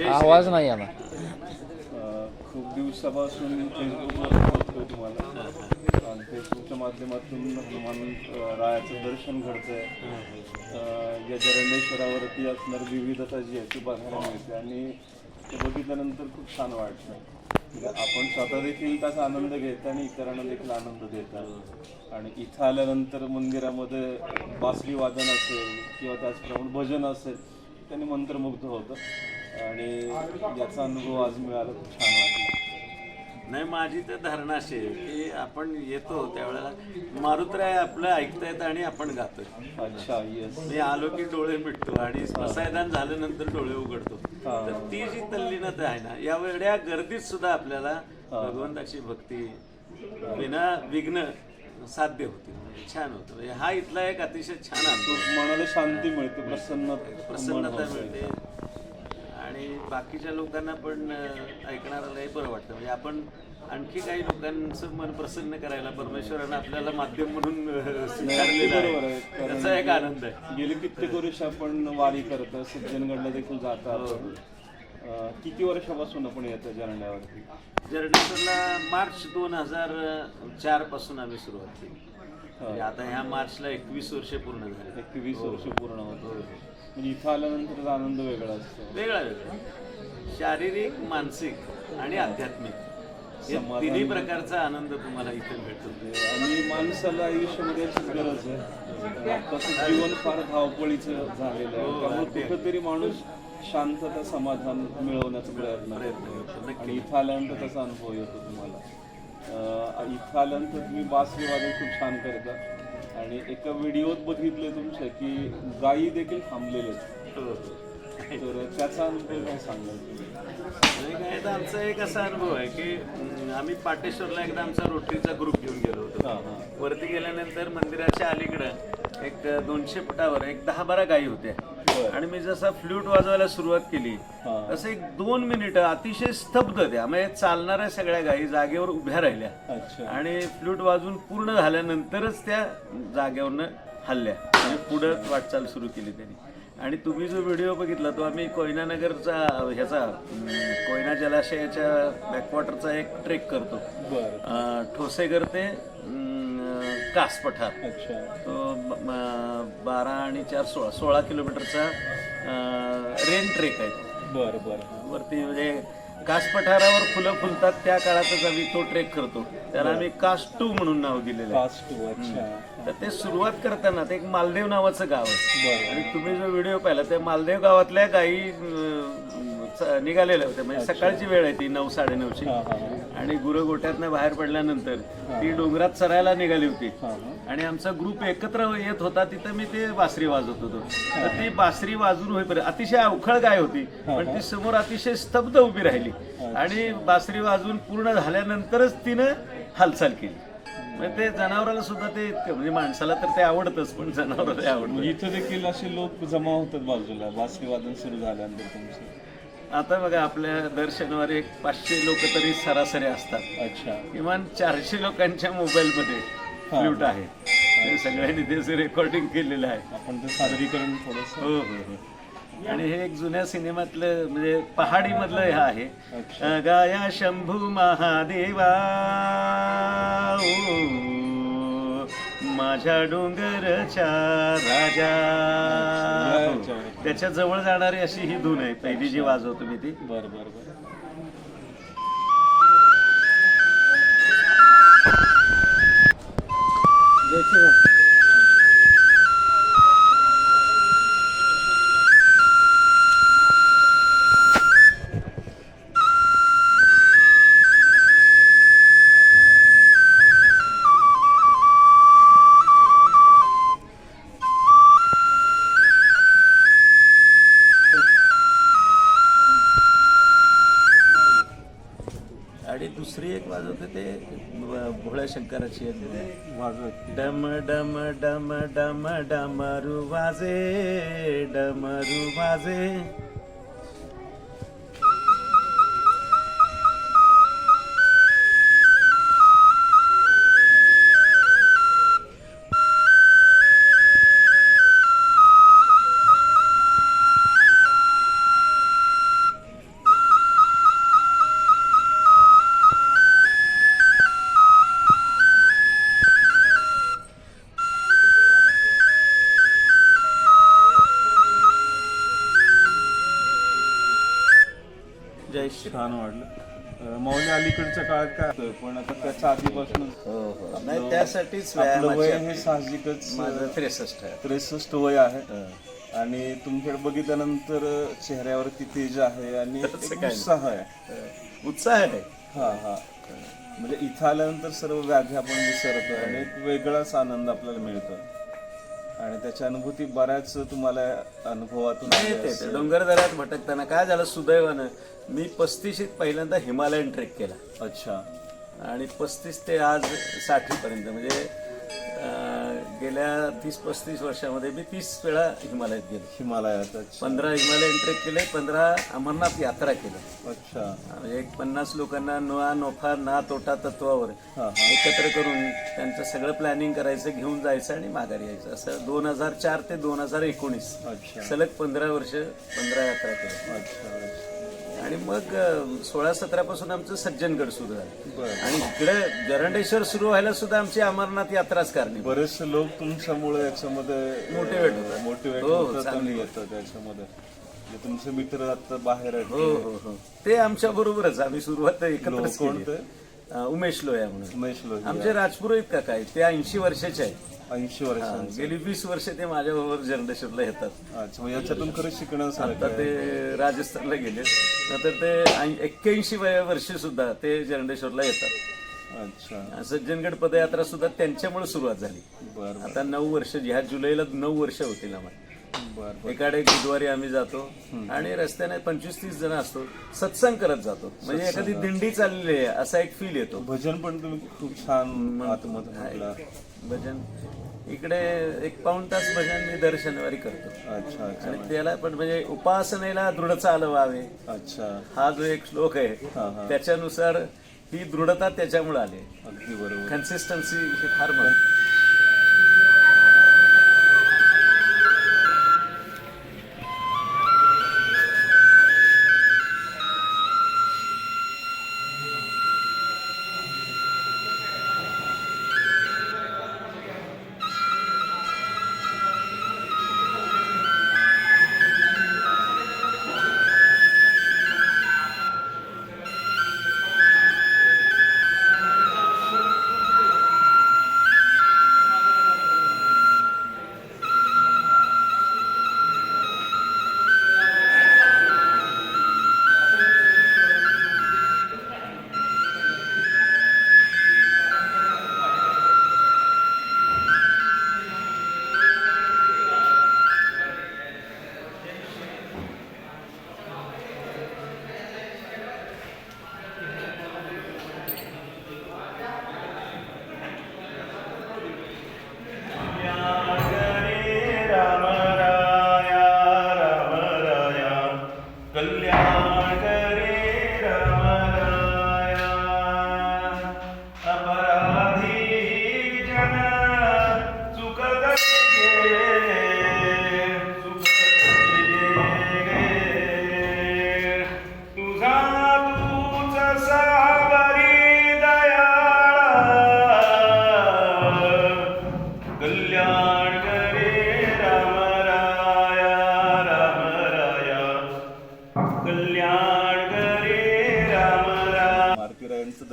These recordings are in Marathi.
आवाज नाही आला. खूप दिवसापासून फेसबुकवर बघतोय तुम्हाला आणि फेसबुकच्या माध्यमातून हनुमान रायाचं दर्शन घडतंय. या जरंडेश्वरावरती असणारी विविधता जी आहे ती बघायला मिळते आणि ते बघितल्यानंतर खूप छान वाटतं. आपण स्वतः देखील त्याचा आनंद घेता आणि इतरांना देखील आनंद देतात आणि इथं आल्यानंतर मंदिरामध्ये बासरी वादन असेल किंवा त्याचप्रमाणे भजन असेल त्यांनी मंत्रमुग्ध होतं. आणि याचा अनुभव आज मिळाला खूप छान वाटला. नाही माझी तर धारणा अशी आहे की आपण येतो त्यावेळेला मारुतराय आपलं ऐकतायत आणि आपण गातोय. अच्छा येस मी आलो की डोळे मिटतो आणि प्रसायदान झाल्यानंतर डोळे उघडतो. तर ती जी तल्लीनता आहे ना या वेळ्या गर्दीत सुद्धा आपल्याला भगवंताची भक्ती विना विघ्न साध्य होते. छान होतं. म्हणजे हा इथला एक अतिशय छान मनाला शांती मिळते प्रसन्न प्रसन्नता मिळते. आणि बाकीच्या लोकांना पण अं, ऐकणाऱ्यालाही बरं वाटतं. म्हणजे आपण आणखी काही लोकांचं मन प्रसन्न करायला परमेश्वरानं आपल्याला माध्यम म्हणून स्वीकारलेलं आहे. त्याचा एक आनंद आहे. गेले कित्येक वर्ष आपण वारी करतो सज्जनगडला देखील जातात अं, किती वर्षापासून आपण येतो जरंड्यावरती? जर्नेश्वरला मार्च दोन हजार चारपासून आम्ही सुरुवात केली. म्हणजे आता ह्या मार्चला एकवीस वर्षे पूर्ण झाले. एकवीस वर्ष पूर्ण होतो. म्हणजे इथं आल्यानंतर आनंद वेगळा असतो. वेगळा वेगळा. शारीरिक मानसिक आणि आध्यात्मिक. हे समाधान. तिन्ही प्रकारचा आनंद तुम्हाला इथे मिळतो आणि माणसाला आयुष्यामध्ये याचीच गरज आहे. तसं जीवन फार धावपळीचं झालेलं आहे. त्यामुळे कुठंतरी माणूस शांतता समाधान मिळवण्याचा प्रयत्न करतो. आणि इथं आल्यानंतर त्याचा अनुभव येतो तुम्हाला. अं, इथं आल्यानंतर तुम्ही बासरी वादन खूप छान करता. आणि एका व्हिडिओत बघितलं तुमचं की गायी देखील हो. तर त्याचा अनुभव काय तर आमचा एक असा अनुभव आहे की आम्ही पाटेश्वरला एकदा आमचा रोटरीचा ग्रुप घेऊन गेलो होतो. वरती गेल्यानंतर मंदिराच्या अलीकडं एक दोनशे फुटावर एक दहा बारा गायी होत्या. आणि मी जसा फ्लूट वाजवायला सुरुवात केली. तसं एक दोन मिनिटं अतिशय स्तब्ध त्या म्हणजे चालणाऱ्या सगळ्या गायी जागेवर उभ्या राहिल्या. आणि फ्लूट वाजून पूर्ण झाल्यानंतरच त्या जागेवरनं हल्ल्या. म्हणजे पुढं वाटचाल सुरू केली त्यांनी. आणि तुम्ही जो व्हिडिओ बघितला तो आम्ही कोयना नगरचा ह्याचा कोयना जलाशयाच्या बॅकवॉटरचा एक ट्रेक करतो. ठोसेघर ते कास पठार तो बारा आणि चार सोळा सोळा किलोमीटरचा रेन ट्रेक आहे. बरं बरं. वरती म्हणजे कास पठारावर फुलं फुलतात त्या काळातच आम्ही तो ट्रेक करतो. त्याला आम्ही कास्टू म्हणून नाव दिलेलं आहे. तर ते सुरुवात करताना ते एक मालदेव नावाचं गाव आहे. आणि तुम्ही जो व्हिडिओ पाहिला त्या मालदेव गावातल्या गायी च- निघालेल्या होत्या. म्हणजे सकाळची वेळ आहे ती नऊ साडेनऊची. आणि गुरं गोठ्यातनं बाहेर पडल्यानंतर ती डोंगरात चरायला निघाली होती. आणि आमचा ग्रुप एकत्र येत होता तिथं मी ते बासरी वाजवत होतो. तर ती बासरी वाजून होईपर्यंत अतिशय अवखळ गाय होती पण ती समोर अतिशय स्तब्ध उभी राहिली. आणि बासरी वाजवून पूर्ण झाल्यानंतरच तिनं हालचाल केली. म्हणजे ते जनावराला सुद्धा ते इतकं- म्हणजे माणसाला तर ते आवडतच पण जनावराला आवडतं इथं देखील असे लोक जमा होतात बाजूला बासरी वादन सुरू झाल्यानंतर तुमचं? आता बघा आपल्या दर शनिवारी एक पाचशे लोक तरी सरासरी असतात. अच्छा. किमान चारशे लोकांच्या मोबाईलमध्ये फ्लूट आहे. हे सगळ्यांनी त्याचं रेकॉर्डिंग केलेलं आहे. आपण ते सादरीकरण थोडस. हो हो हो. आणि हे एक जुन्या सिनेमातलं म्हणजे पहाडी मधलं हे आहे. गाया शंभू महादेवा ओ, माझ्या डोंगरच्या राजा. त्याच्याजवळ जाणारी अशी ही धून आहे पहिली जी वाजवतो मी ती. बर बर बर. आणि சங்கர சேர்ந்து டம டம டம டம டமரு வாசே டமரு வாசே जय श्री छान वाटलं. अं, माऊली अलीकडच्या काळात काय होतंय पण आता त्याच्या आधीपासून हो हो. नाही त्यासाठीच आपलं वय हे साहजिकच माझं त्रेसष्ट आहे. त्रेसष्ट वय आहे. आणि तुमच्याकडे बघितल्यानंतर चेहऱ्यावरती तेज आहे आणि एक. उत्साह आहे. उत्साह आहे. हा हा. म्हणजे इथं आल्यानंतर सर्व व्याधी आपण विसरतो आणि एक वेगळाच आनंद आपल्याला मिळतो आणि त्याची अनुभूती बऱ्याच तुम्हाला अनुभवातून. ते डोंगरदऱ्यात भटकताना काय झालं सुदैवानं? मी पस्तीशीत पहिल्यांदा हिमालयन ट्रेक केला. अच्छा. आणि पस्तीस ते आज साठीपर्यंत म्हणजे गेल्या तीस पस्तीस वर्षामध्ये मी तीस वेळा हिमालयात गेलो. हिमालयात अच्छा. पंधरा हिमालयन ट्रेक केले पंधरा अमरनाथ यात्रा केल्या अच्छा. म्हणजे एक पन्नास लोकांना नुआ नोफा ना तोटा तत्वावर हा, एकत्र करून त्यांचं सगळं प्लॅनिंग करायचं घेऊन जायचं आणि माघारी यायचं. असं दोन हजार चार ते दोन हजार एकोणीस अच्छा. सलग पंधरा वर्ष पंधरा यात्रा केल्या अच्छा अच्छा. आणि मग सोळा सतरापासून आमचं सज्जनगड सुरू झालं. आणि इकडे जरंडेश्वर सुरू व्हायला सुद्धा आमची अमरनाथ यात्राच करणे बरेचसे लोक तुमच्यामुळे याच्यामध्ये Motivate होतात. मोटिवेट हो, होतात त्याच्यामध्ये जे तुमचे मित्र आता बाहेर आहेत. हो हो हो. ते आमच्या बरोबरच. आम्ही सुरुवात केली. कोणते? उमेश लोया म्हणून. उमेश लोहिया आमचे राजपुरोहित काका आहेत. ते ऐंशी वर्षाचे आहेत. ऐंशी वर्षांचे गेली वीस वर्ष ते माझ्याबरोबर जरंडेश्वरला येतात. अच्छा मग याच्यातून खरं शिकण्यासारखं आता ते राजस्थानला गेले. नंतर ते एक्क्याऐंशी वर्ष सुद्धा ते जरंडेश्वरला येतात. अच्छा. सज्जनगड पदयात्रा सुद्धा त्यांच्यामुळे सुरुवात झाली. बर आता नऊ वर्ष ह्या जुलैला नऊ वर्ष होतील आम्हाला. बर एकाडे एक बुधवारी आम्ही जातो आणि रस्त्याने पंचवीस तीस जण असतो सत्संग करत जातो. म्हणजे एखादी दिंडी चाललेली आहे असा एक फील येतो. भजन पण तुम्ही खूप छान आतमध्ये म्हटलं. भजन. इकडे एक पाऊण तास भजन मी दर शनिवारी करतो. अच्छा अच्छा. आणि त्याला पण म्हणजे उपासनेला दृढ चालवावे अच्छा. हा जो एक श्लोक आहे हा. त्याच्यानुसार ही दृढता त्याच्यामुळे आली. अगदी बरोबर. कन्सिस्टन्सी हे फार महत्त्वाचं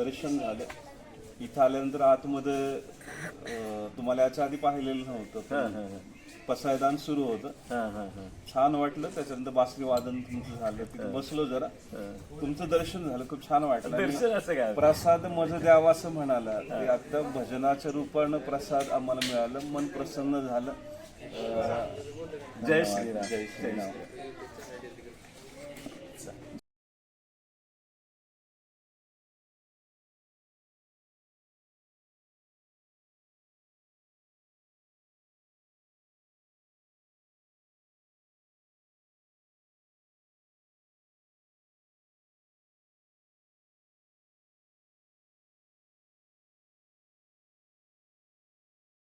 दर्शन झालं. इथं आल्यानंतर आतमध्ये तुम्हाला याच्या आधी पाहिलेलं नव्हतं पसायदान सुरू होतं. छान वाटलं. त्याच्यानंतर बासरी वादन तुमचं झालं तिथे बसलो जरा. तुमचं दर्शन झालं खूप छान वाटलं. प्रसाद मज द्यावा असं म्हणाला. की आता भजनाच्या रूपानं प्रसाद आम्हाला मिळालं मन प्रसन्न झालं. जय. श्रीराम. जय श्रीराम.